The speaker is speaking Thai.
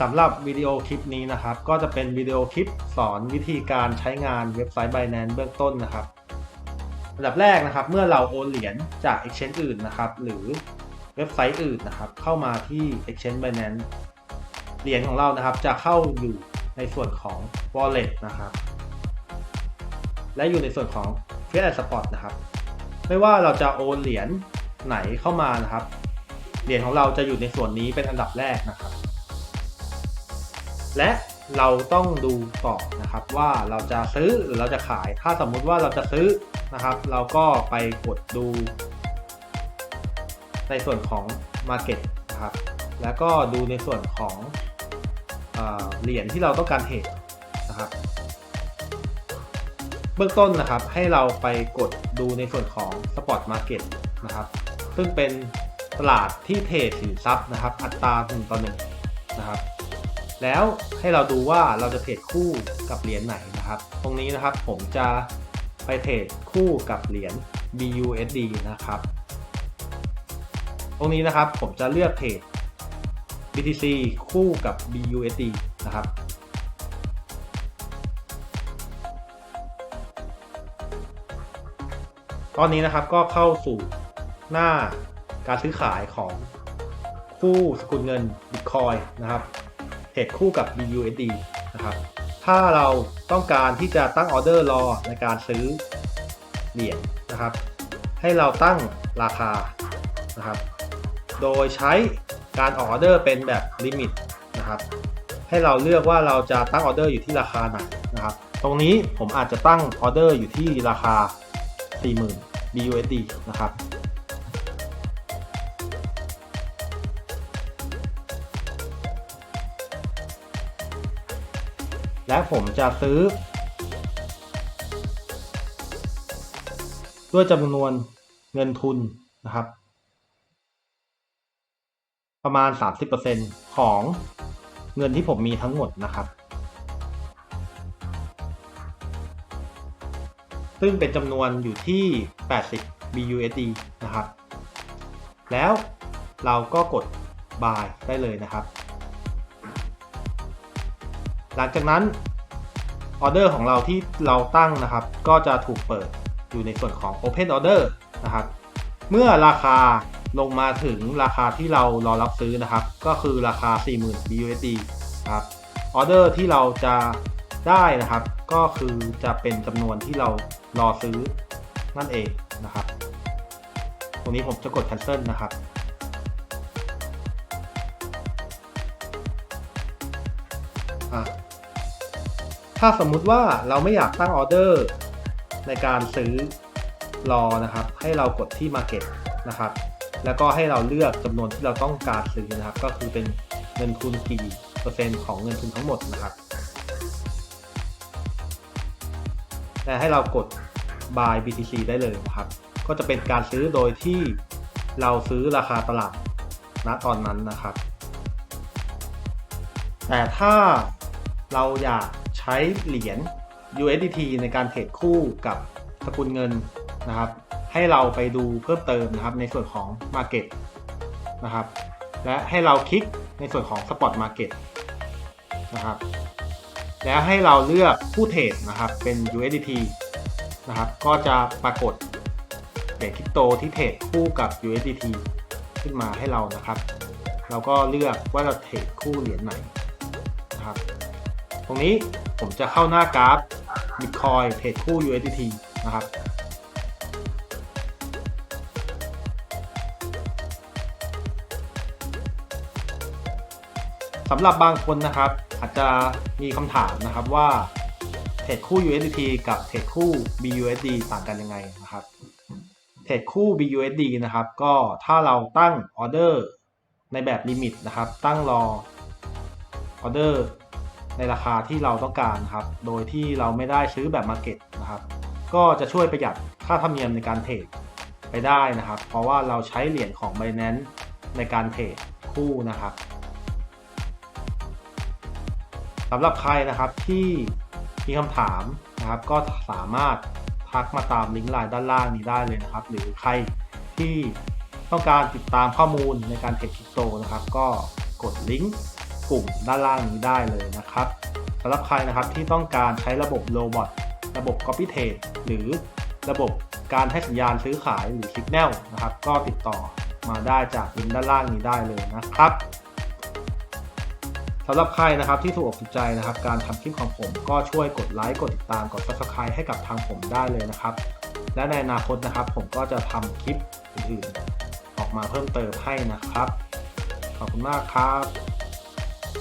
สำหรับวิดีโอคลิปนี้นะครับ ก็จะเป็นวิดีโอคลิปสอนวิธีการใช้งานเว็บไซต์ Binance เบื้องต้นนะครับอันดับแรกนะครับ เมื่อเราโอนเหรียญจาก Exchange อื่นนะครับ หรือเว็บไซต์อื่นนะครับ เข้ามาที่ Exchange Binance เหรียญของเรานะครับ จะเข้าอยู่ในส่วนของ Wallet นะครับ และอยู่ในส่วนของ Trade and Spot นะครับ ไม่ว่าเราจะโอนเหรียญไหนเข้ามานะครับ เหรียญของเราจะอยู่ในส่วนนี้เป็นอันดับแรกนะครับ และเราต้องดูต่อนะครับว่าเราจะซื้อหรือเราจะขาย ถ้าสมมุติว่าเราจะซื้อนะครับ เราก็ไปกดดู ในส่วนของ Market นะครับ แล้วก็ดูในส่วนของเอเหรียญที่เราต้องการเทรดนะครับ เบื้องต้นนะครับให้เราไปกดดูในส่วนของ Spot Market นะครับ ซึ่งเป็นตลาดที่เทรดสินทรัพย์นะครับ อัตราหนึ่งต่อหนึ่งนะครับ แล้วให้เราดูว่าเราจะเทรดคู่กับเหรียญไหนนะครับ ตรงนี้นะครับผมจะไปเทรดคู่กับเหรียญ BUSD นะครับ ตรงนี้นะครับผมจะเลือกเทรด BTC คู่กับ BUSD นะครับ ตอนนี้นะครับก็เข้าสู่หน้าการซื้อขายของคู่สกุลเงิน Bitcoin นะครับ เทรดคู่กับ BUSD นะครับ ถ้าเราต้องการที่จะตั้งออเดอร์รอในการซื้อเหรียญนะครับ ให้เราตั้งราคานะครับ โดยใช้การออกออเดอร์เป็นแบบลิมิตนะครับ ให้เราเลือกว่าเราจะตั้งออเดอร์อยู่ที่ราคาไหนนะครับ ตรงนี้ผมอาจจะตั้งออเดอร์อยู่ที่ราคา 40,000 BUSD นะครับ และผมจะซื้อ ด้วยจำนวนเงินทุนนะครับ ประมาณ 30%ของเงินที่ผมมีทั้งหมดนะครับ ซึ่งเป็นจำนวนอยู่ที่ 80 BUSD นะครับ แล้วเราก็กด buy ได้เลยนะครับ หลังจากนั้นออเดอร์ของเราที่เราตั้งนะครับ ก็จะถูกเปิดอยู่ในส่วนของ Open Order นะครับ เมื่อราคาลงมาถึงราคาที่เรารอรับซื้อนะครับ ก็คือราคา 40,000 BUSD ครับออเดอร์ที่เราจะได้นะครับ ก็คือจะเป็นจำนวนที่เรารอซื้อนั่นเองนะครับ ตรงนี้ผมจะกด cancel นะครับ ถ้าสมมุติว่าเราไม่อยากตั้งออเดอร์ในการซื้อรอนะครับ ให้เรากดที่ Market นะครับ แล้วก็ให้เราเลือกจำนวนที่เราต้องการซื้อนะครับ ก็คือเป็นเงินทุนกี่เปอร์เซ็นต์ของเงินทุนทั้งหมดนะครับแต่ให้เรากด buy BTC ได้เลยนะครับ ก็จะเป็นการซื้อโดยที่เราซื้อราคาตลาดณตอนนั้นนะครับ แต่ถ้า เราอยากใช้เหรียญ USDT ในการเทรดคู่กับสกุลเงินนะครับ ให้เราไปดูเพิ่มเติมนะครับในส่วนของ Market นะครับ และให้เราคลิกในส่วนของ Spot Market นะครับ แล้วให้เราเลือกผู้เทรดนะครับเป็น USDT นะครับ ก็จะปรากฏเหรียญคริปโตที่เทรดคู่กับ USDT ขึ้นมาให้เรานะครับ เราก็เลือกว่าเราเทรดคู่เหรียญไหนนะครับ รงนี้ผมจะเข้าหน้ากราฟ Bitcoin เทรดคู่ USDT นะครับสำหรับบางคนนะครับอาจจะมีคำถามนะครับว่าเทรดคู่ USDT กับเทรดคู่ BUSD ต่างกันยังไงนะครับเทรดคู่ BUSD นะครับก็ถ้าเราตั้งออเดอร์ในแบบลิมิตนะครับ ตั้งรอออเดอร์ ในราคาที่เราต้องการครับ โดยที่เราไม่ได้ซื้อแบบ Market นะครับ ก็จะช่วยประหยัดค่าธรรมเนียมในการเทรดไปได้นะครับ เพราะว่าเราใช้เหรียญของ Binance ในการเทรดคู่นะครับสำหรับใครนะครับที่มีคำถามนะครับก็สามารถทักมาตามลิงก์ไลน์ด้านล่างนี้ได้เลยนะครับ หรือใครที่ต้องการติดตามข้อมูลในการเทรดคริปโตนะครับ ก็กดลิงก์ กลุ่มด้านล่างนี้ได้เลยนะครับสำหรับใครนะครับที่ต้องการใช้ระบบโรบอทระบบ Copy Trade หรือระบบการให้สัญญาณซื้อขายหรือ Signal นะครับ ก็ติดต่อมาได้จากลิงก์ด้านล่างนี้ได้เลยนะครับสำหรับใครนะครับที่ถูกอกถูกใจนะครับ การทำคลิปของผมก็ช่วยกดไลค์กดติดตามกด Subscribe ให้กับทางผมได้เลยนะครับ และในอนาคตนะครับ ผมก็จะทำคลิปอื่นๆออกมาเพิ่มเติมให้นะครับ ขอบคุณมากครับ